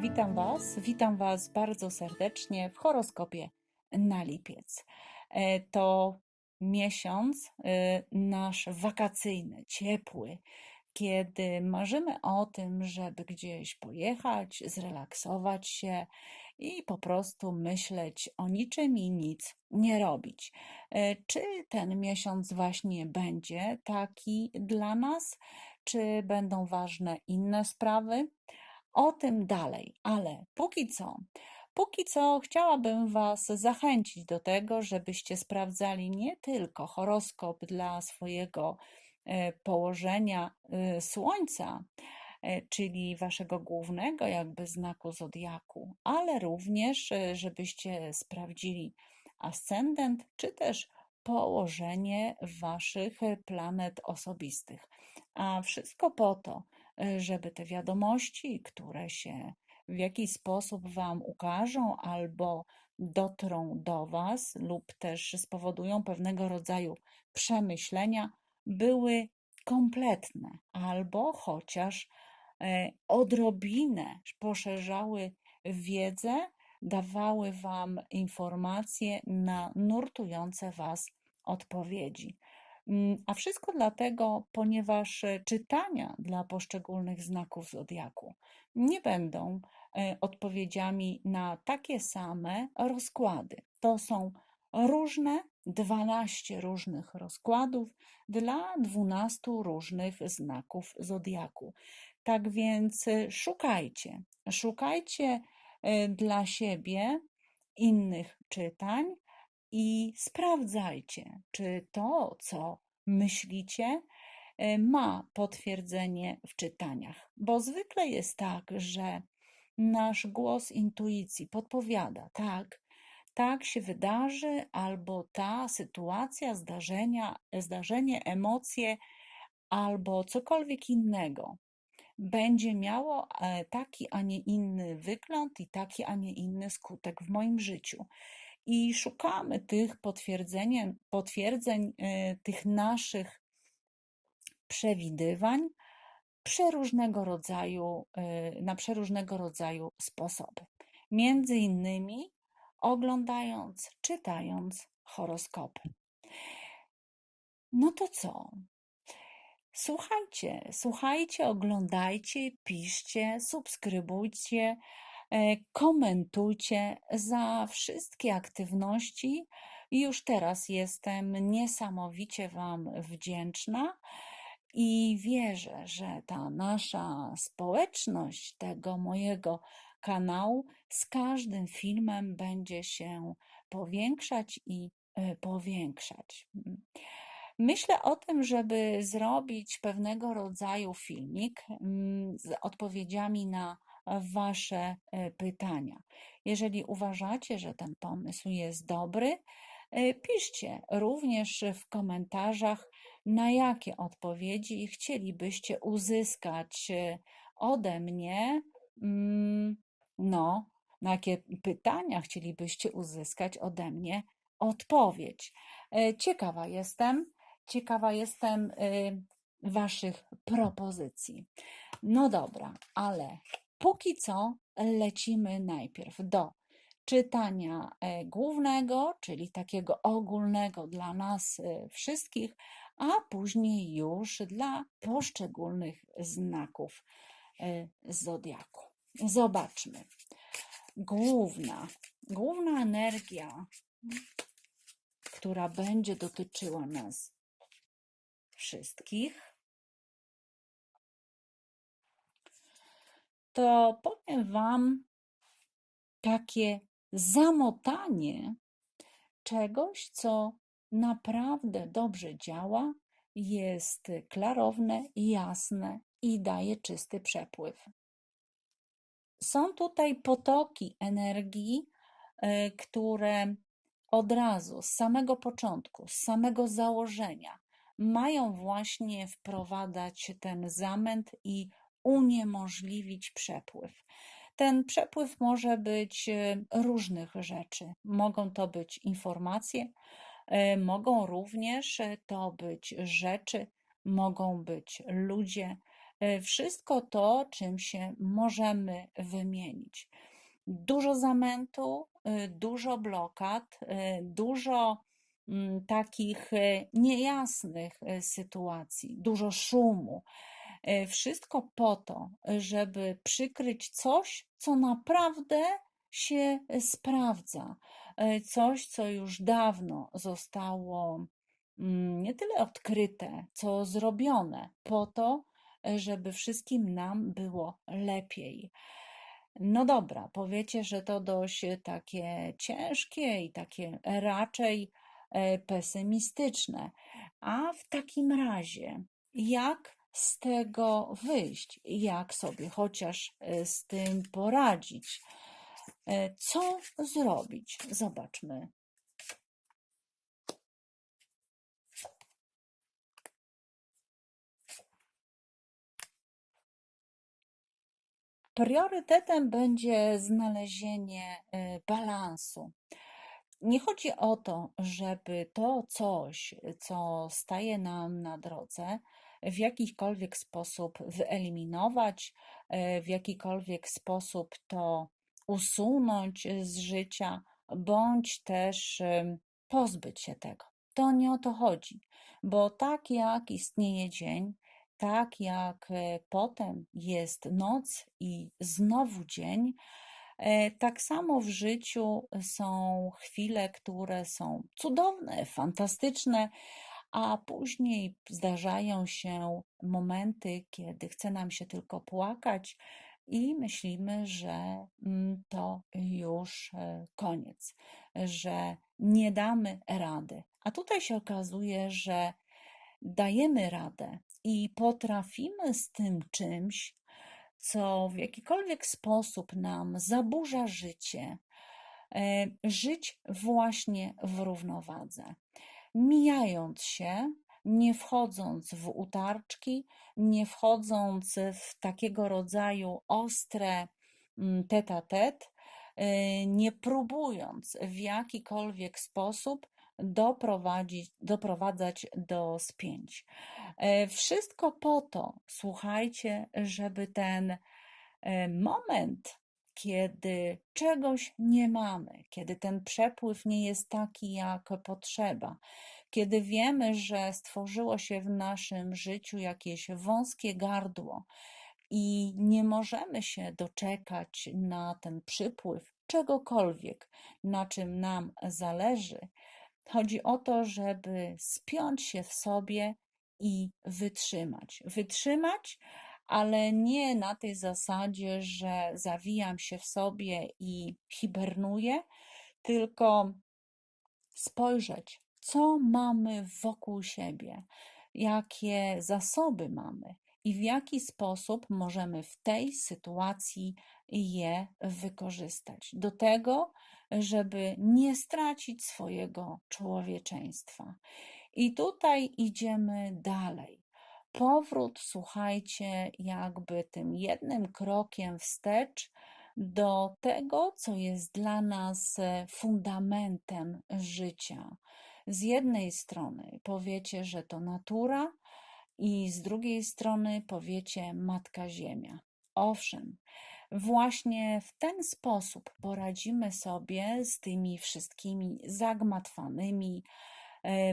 Witam Was, witam Was bardzo serdecznie w horoskopie na lipiec. E, To miesiąc e, nasz wakacyjny, ciepły, kiedy marzymy o tym, żeby gdzieś pojechać, zrelaksować się i po prostu myśleć o niczym i nic nie robić. E, Czy ten miesiąc właśnie będzie taki dla nas? Czy będą ważne inne sprawy? O tym dalej, ale póki co, póki co chciałabym Was zachęcić do tego, żebyście sprawdzali nie tylko horoskop dla swojego e, położenia e, Słońca, e, czyli Waszego głównego jakby znaku zodiaku, ale również, żebyście sprawdzili ascendent, czy też położenie Waszych planet osobistych. A wszystko po to, żeby te wiadomości, które się w jakiś sposób Wam ukażą albo dotrą do Was, lub też spowodują pewnego rodzaju przemyślenia, były kompletne albo chociaż e, odrobinę poszerzały wiedzę, dawały Wam informacje na nurtujące Was odpowiedzi. Mm, A wszystko dlatego, ponieważ e, czytania dla poszczególnych znaków zodiaku nie będą e, odpowiedziami na takie same rozkłady. To są różne, 12 różnych rozkładów dla 12 różnych znaków zodiaku. Tak więc e, szukajcie, szukajcie dla siebie innych czytań i sprawdzajcie, czy to, co myślicie, e, ma potwierdzenie w czytaniach. Bo zwykle jest tak, że nasz głos intuicji podpowiada, tak, tak się wydarzy, albo ta sytuacja, zdarzenia, zdarzenie, emocje, albo cokolwiek innego będzie miało e, taki, a nie inny wygląd i taki, a nie inny skutek w moim życiu. I szukamy tych potwierdzeń, potwierdzeń e, tych naszych przewidywań przeróżnego rodzaju, e, na przeróżnego rodzaju sposoby. Między innymi oglądając, czytając horoskopy. No to co? Słuchajcie, słuchajcie, oglądajcie, piszcie, subskrybujcie, komentujcie za wszystkie aktywności. Już teraz jestem niesamowicie Wam wdzięczna i wierzę, że ta nasza społeczność tego mojego kanału z każdym filmem będzie się powiększać i e, powiększać. Myślę o tym, żeby zrobić pewnego rodzaju filmik mm, z odpowiedziami na Wasze e, pytania. Jeżeli uważacie, że ten pomysł jest dobry, e, piszcie również w komentarzach, na jakie odpowiedzi chcielibyście uzyskać e, ode mnie. mm, No, na jakie pytania chcielibyście uzyskać ode mnie odpowiedź. Ciekawa jestem, ciekawa jestem Waszych propozycji. No dobra, ale póki co lecimy najpierw do czytania e, głównego, czyli takiego ogólnego dla nas e, wszystkich, a później już dla poszczególnych znaków e, zodiaku. Zobaczmy. Główna, główna energia, która będzie dotyczyła nas wszystkich, to powiem Wam takie zamotanie czegoś, co naprawdę dobrze działa, jest klarowne, jasne i daje czysty przepływ. Są tutaj potoki energii, e, które od razu, z samego początku, z samego założenia, mają właśnie wprowadzać ten zamęt i uniemożliwić przepływ. Ten przepływ może być e, różnych rzeczy. Mogą to być informacje, e, mogą również to być rzeczy, mogą być ludzie, e, wszystko to, czym się możemy wymienić. Dużo zamętu, y, dużo blokad, y, dużo mm, takich y, niejasnych sytuacji, dużo szumu. Wszystko po to, żeby przykryć coś, co naprawdę się sprawdza. Coś, co już dawno zostało mm, nie tyle odkryte, co zrobione, po to, żeby wszystkim nam było lepiej. No dobra, powiecie, że to dość takie ciężkie i takie raczej e, pesymistyczne. A w takim razie, jak z tego wyjść? Jak sobie chociaż e, z tym poradzić? E, co zrobić? Zobaczmy. Priorytetem będzie znalezienie y, balansu. Nie chodzi o to, żeby to coś, co staje nam na drodze, w jakikolwiek sposób wyeliminować, y, w jakikolwiek sposób to usunąć z życia, bądź też pozbyć się tego. To nie o to chodzi, bo tak jak istnieje dzień, tak jak e, potem jest noc i znowu dzień, e, tak samo w życiu są chwile, które są cudowne, fantastyczne, a później zdarzają się momenty, kiedy chce nam się tylko płakać i myślimy, że mm, to już e, koniec, że nie damy rady. A tutaj się okazuje, że dajemy radę i potrafimy z tym czymś, co w jakikolwiek sposób nam zaburza życie, e, żyć właśnie w równowadze. Mijając się, nie wchodząc w utarczki, nie wchodząc w takiego rodzaju ostre mm, tet-a-tet, e, nie próbując w jakikolwiek sposób doprowadzić, doprowadzać do spięć. E, wszystko po to, słuchajcie, żeby ten e, moment, kiedy czegoś nie mamy, kiedy ten przepływ nie jest taki, jak potrzeba, kiedy wiemy, że stworzyło się w naszym życiu jakieś wąskie gardło i nie możemy się doczekać na ten przypływ czegokolwiek, na czym nam zależy, Chodzi o to, żeby spiąć się w sobie i wytrzymać. Wytrzymać, ale nie na tej zasadzie, że zawijam się w sobie i hibernuję, tylko spojrzeć, co mamy wokół siebie, jakie zasoby mamy i w jaki sposób możemy w tej sytuacji je wykorzystać. Do tego, żeby nie stracić swojego człowieczeństwa. I tutaj idziemy dalej. Powrót, słuchajcie, jakby tym jednym krokiem wstecz do tego, co jest dla nas fundamentem życia. Z jednej strony powiecie, że to natura, i z drugiej strony powiecie Matka Ziemia. Owszem, Właśnie w ten sposób poradzimy sobie z tymi wszystkimi zagmatwanymi e,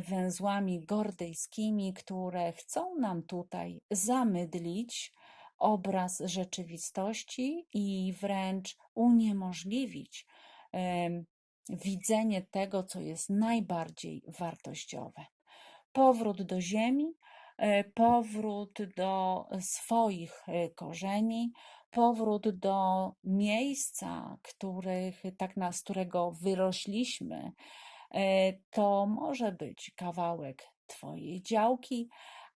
węzłami gordyjskimi, które chcą nam tutaj zamydlić obraz rzeczywistości i wręcz uniemożliwić widzenie tego, co jest najbardziej wartościowe. Powrót do Ziemi, e, powrót do swoich e, korzeni, powrót do miejsca, których, tak na, z którego wyrośliśmy, e, to może być kawałek Twojej działki,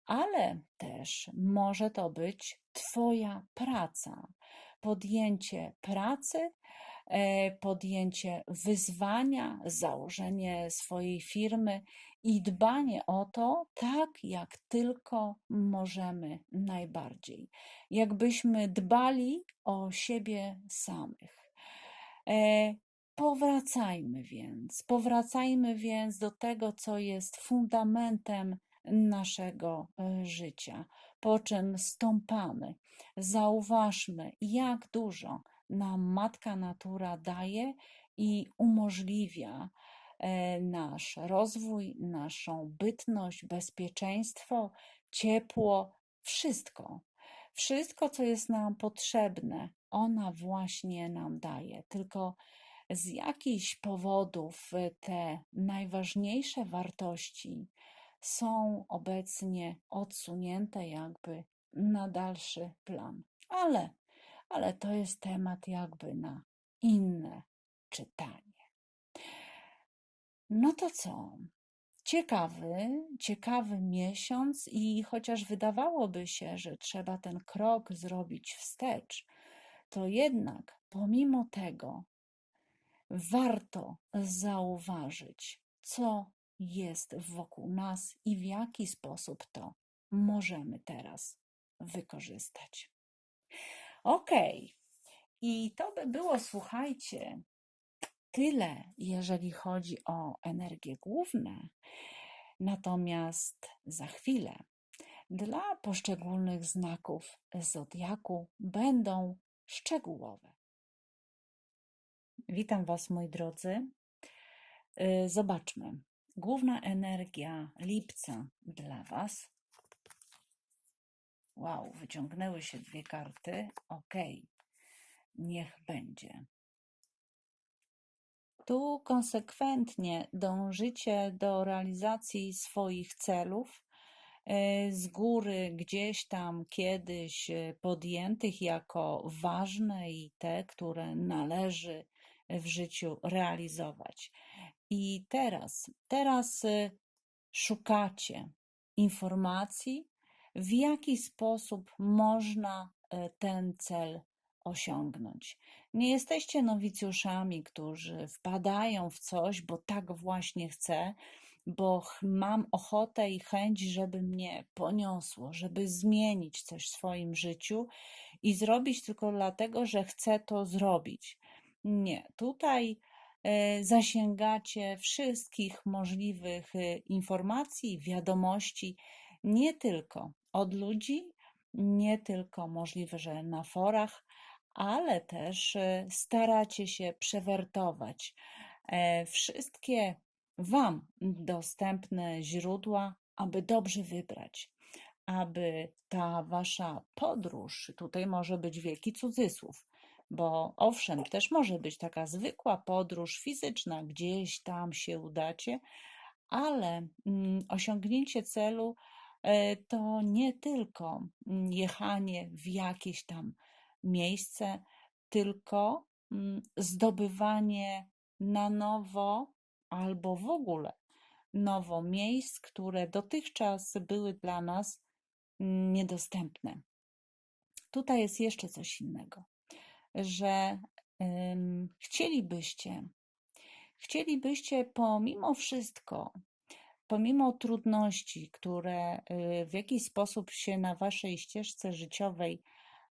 ale też może to być Twoja praca. Podjęcie pracy, e, podjęcie wyzwania, założenie swojej firmy i dbanie o to tak, jak tylko możemy najbardziej. Jakbyśmy dbali o siebie samych. Powracajmy więc, powracajmy więc do tego, co jest fundamentem naszego e, życia, po czym stąpamy. Zauważmy, jak dużo nam Matka Natura daje i umożliwia e, nasz rozwój, naszą bytność, bezpieczeństwo, ciepło, wszystko. Wszystko, co jest nam potrzebne, ona właśnie nam daje. Tylko z jakichś powodów y, te najważniejsze wartości są obecnie odsunięte jakby na dalszy plan. Ale, ale to jest temat jakby na inne czytanie. No to co? Ciekawy, ciekawy miesiąc i chociaż wydawałoby się, że trzeba ten krok zrobić wstecz, to jednak pomimo tego warto zauważyć, co jest wokół nas i w jaki sposób to możemy teraz wykorzystać. Ok, i to by było, słuchajcie, tyle, jeżeli chodzi o energie główne. Natomiast za chwilę dla poszczególnych znaków zodiaku będą szczegółowe. Witam Was, moi drodzy. Y, zobaczmy. Główna energia lipca dla Was. Wow, wyciągnęły się dwie karty. Ok, niech będzie. Tu konsekwentnie dążycie do realizacji swoich celów, e, z góry gdzieś tam kiedyś e, podjętych jako ważne i te, które należy w życiu realizować. I teraz, teraz e, szukacie informacji, w jaki sposób można ten cel osiągnąć. Nie jesteście nowicjuszami, którzy wpadają w coś, bo tak właśnie chcę, bo mam ochotę i chęć, żeby mnie poniosło, żeby zmienić coś w swoim życiu i zrobić tylko dlatego, że chcę to zrobić. Nie, tutaj e, zasięgacie wszystkich możliwych e, informacji, wiadomości, nie tylko od ludzi, nie tylko możliwe, że na forach, ale też e, staracie się przewertować wszystkie Wam dostępne źródła, aby dobrze wybrać, aby ta Wasza podróż, tutaj może być wielki cudzysłów, bo owszem, też może być taka zwykła podróż fizyczna, gdzieś tam się udacie, ale mm, osiągnięcie celu e, to nie tylko mm, jechanie w jakieś tam miejsce, tylko mm, zdobywanie na nowo albo w ogóle nowo miejsc, które dotychczas były dla nas niedostępne. Tutaj jest jeszcze coś innego, że chcielibyście, chcielibyście pomimo wszystko, pomimo trudności, które y, w jakiś sposób się na waszej ścieżce życiowej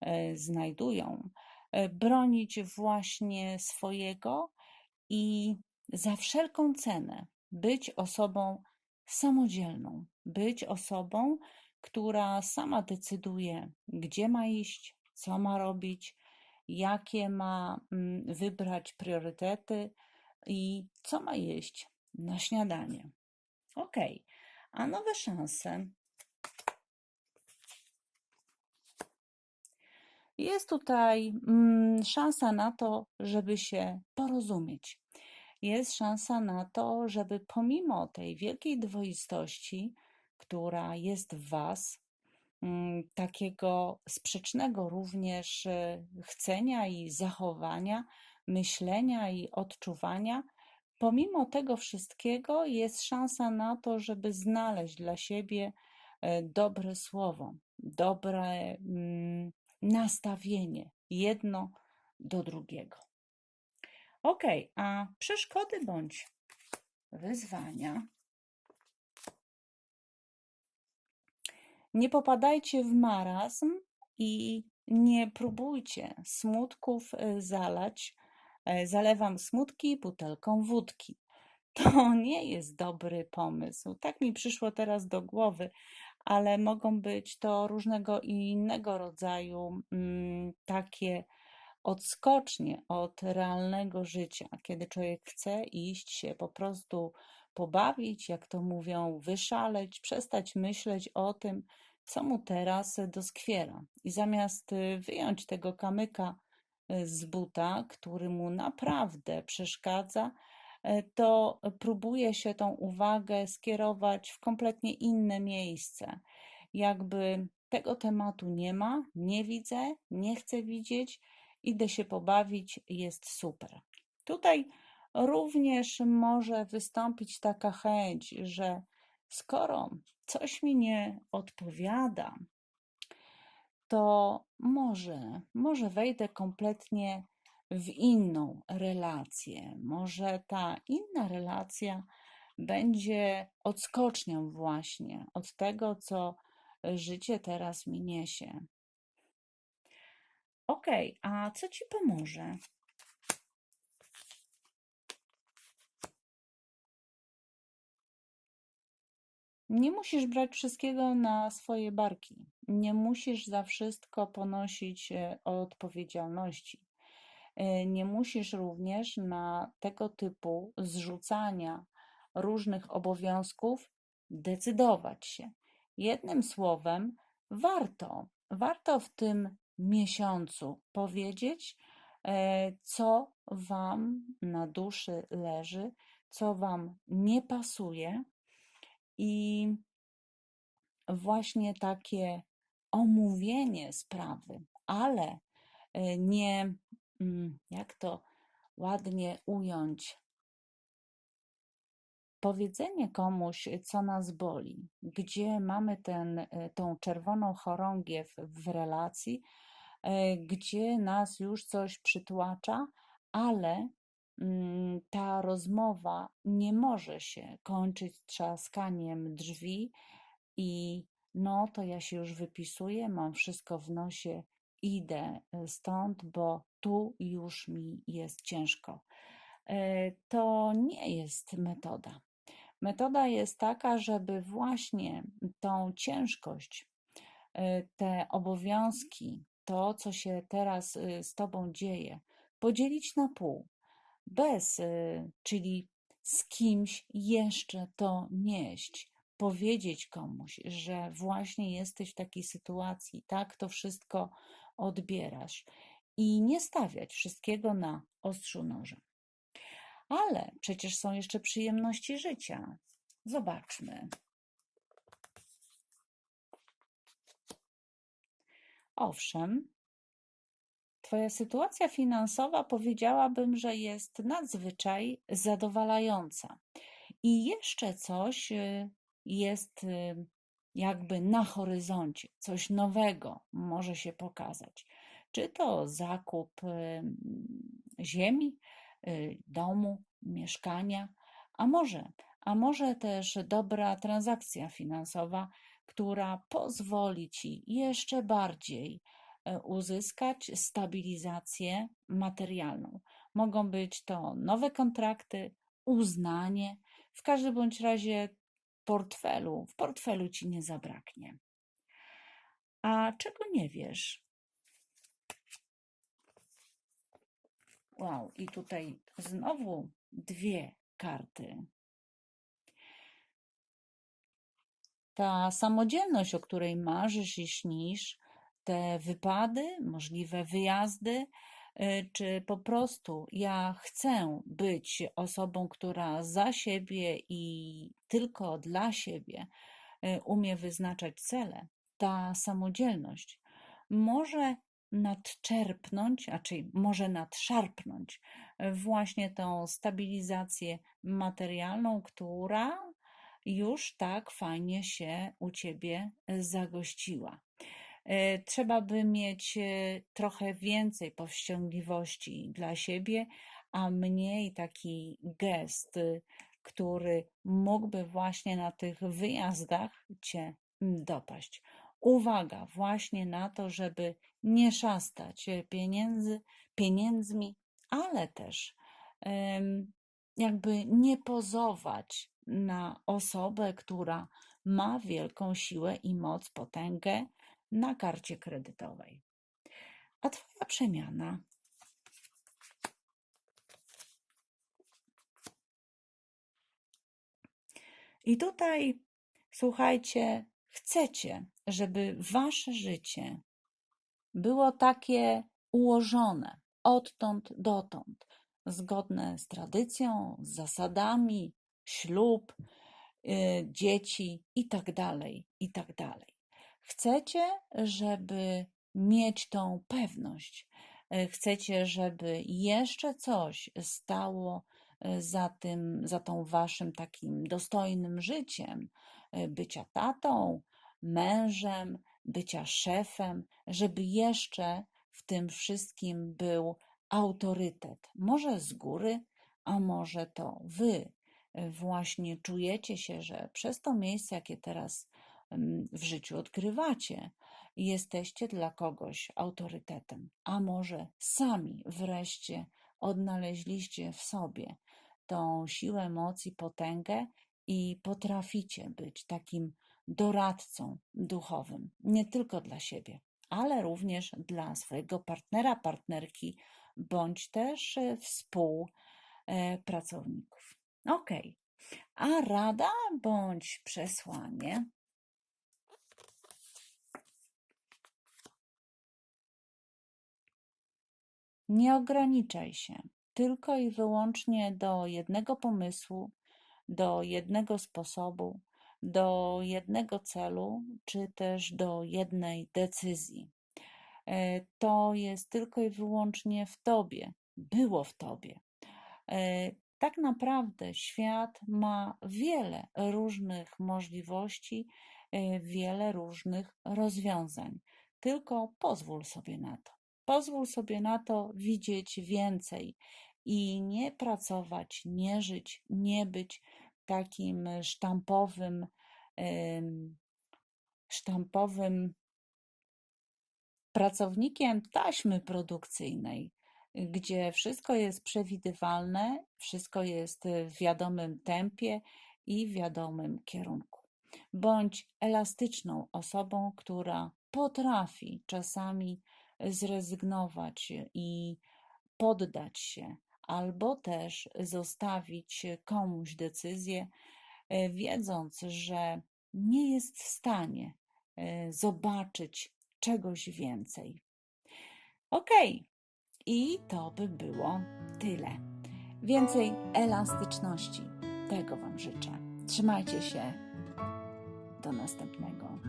E, znajdują, e, bronić właśnie swojego i za wszelką cenę być osobą samodzielną, być osobą, która sama decyduje, gdzie ma iść, co ma robić, jakie ma mm, wybrać priorytety i co ma jeść na śniadanie. Ok, a nowe szanse Jest tutaj mm, szansa na to, żeby się porozumieć. Jest szansa na to, żeby pomimo tej wielkiej dwoistości, która jest w Was, takiego sprzecznego również y, chcenia i zachowania, myślenia i odczuwania, pomimo tego wszystkiego jest szansa na to, żeby znaleźć dla siebie e, dobre słowo, dobre mm, nastawienie jedno do drugiego. Ok, a przeszkody bądź wyzwania. Nie popadajcie w marazm i nie próbujcie smutków e, zalać. E, zalewam smutki butelką wódki. to nie jest dobry pomysł. Tak mi przyszło teraz do głowy, ale mogą być to różnego innego rodzaju mm, takie odskocznie od realnego życia, kiedy człowiek chce iść się po prostu pobawić, jak to mówią, wyszaleć, przestać myśleć o tym, co mu teraz doskwiera. I zamiast y, wyjąć tego kamyka y, z buta, który mu naprawdę przeszkadza, y, to próbuje się tą uwagę skierować w kompletnie inne miejsce. Jakby tego tematu nie ma, nie widzę, nie chcę widzieć, idę się pobawić, jest super. Tutaj również może wystąpić taka chęć, że skoro coś mi nie odpowiada, to może, może wejdę kompletnie w inną relację. Może ta inna relacja będzie odskocznią właśnie od tego, co życie teraz mi niesie. Okej, a co ci pomoże? Nie musisz brać wszystkiego na swoje barki. Nie musisz za wszystko ponosić e, odpowiedzialności. E, Nie musisz również na tego typu zrzucania różnych obowiązków decydować się. Jednym słowem, warto, warto w tym miesiącu powiedzieć, e, co Wam na duszy leży, co Wam nie pasuje, i właśnie takie omówienie sprawy, ale e, nie, mm, jak to ładnie ująć, powiedzenie komuś, co nas boli, gdzie mamy ten, e, tą czerwoną chorągiew w relacji, e, gdzie nas już coś przytłacza, ale ta rozmowa nie może się kończyć trzaskaniem drzwi i no to ja się już wypisuję, mam wszystko w nosie, idę e, stąd, bo tu już mi jest ciężko. E, to nie jest metoda. Metoda jest taka, żeby właśnie tą ciężkość, e, te obowiązki, to, co się teraz z Tobą dzieje, podzielić na pół bez, y, czyli z kimś jeszcze to nieść, powiedzieć komuś, że właśnie jesteś w takiej sytuacji, tak to wszystko odbierasz i nie stawiać wszystkiego na ostrzu noża. Ale przecież są jeszcze przyjemności życia. Zobaczmy. Owszem, Twoja sytuacja finansowa powiedziałabym, że jest nadzwyczaj zadowalająca. I jeszcze coś y, jest y, jakby na horyzoncie, coś nowego może się pokazać. Czy to zakup y, ziemi, domu, mieszkania, a może, a może też dobra transakcja finansowa, która pozwoli ci jeszcze bardziej uzyskać stabilizację materialną. Mogą być to nowe kontrakty, uznanie, w każdym bądź razie portfelu, w portfelu ci nie zabraknie. A czego nie wiesz? Wow, i tutaj znowu dwie karty. Ta samodzielność, o której marzysz i śnisz, te wypady, możliwe wyjazdy, y, czy po prostu ja chcę być osobą, która za siebie i tylko dla siebie y, umie wyznaczać cele, ta samodzielność może nadczerpnąć, a czyli może nadszarpnąć właśnie tą stabilizację materialną, która już tak fajnie się u ciebie zagościła. E, trzeba by mieć e, trochę więcej powściągliwości dla siebie, a mniej taki gest, który mógłby właśnie na tych wyjazdach cię dopaść. Uwaga właśnie na to, żeby nie szastać pieniędzy, pieniędzmi, ale też jakby nie pozować na osobę, która ma wielką siłę i moc, potęgę na karcie kredytowej. A Twoja przemiana I tutaj, słuchajcie, chcecie, żeby wasze życie było takie ułożone odtąd dotąd, zgodne z tradycją, z zasadami, ślub, y, dzieci i tak Chcecie, żeby mieć tą pewność. y, Chcecie, żeby jeszcze coś stało y, za tym, za tą waszym takim dostojnym życiem, y, bycia tatą, mężem, bycia szefem, żeby jeszcze w tym wszystkim był autorytet. Może z góry, a może to wy właśnie czujecie się, że przez to miejsce, jakie teraz w życiu odkrywacie, jesteście dla kogoś autorytetem, a może sami wreszcie odnaleźliście w sobie tą siłę, moc i potęgę i potraficie być takim doradcą duchowym, nie tylko dla siebie, ale również dla swojego partnera, partnerki, bądź też e, współpracowników. Ok, a rada bądź przesłanie Nie ograniczaj się tylko i wyłącznie do jednego pomysłu, do jednego sposobu, do jednego celu, czy też do jednej decyzji. E, To jest tylko i wyłącznie w tobie, było w tobie. E, Tak naprawdę świat ma wiele różnych możliwości, e, wiele różnych rozwiązań. Tylko pozwól sobie na to. Pozwól sobie na to widzieć więcej i nie pracować, nie żyć, nie być takim sztampowym, sztampowym pracownikiem taśmy produkcyjnej, gdzie wszystko jest przewidywalne, wszystko jest w wiadomym tempie i w wiadomym kierunku. Bądź elastyczną osobą, która potrafi czasami zrezygnować i poddać się, albo też zostawić komuś decyzję, e, wiedząc, że nie jest w stanie e, zobaczyć czegoś więcej. Ok, i to by było tyle. Więcej elastyczności. Tego Wam życzę. Trzymajcie się. Do następnego.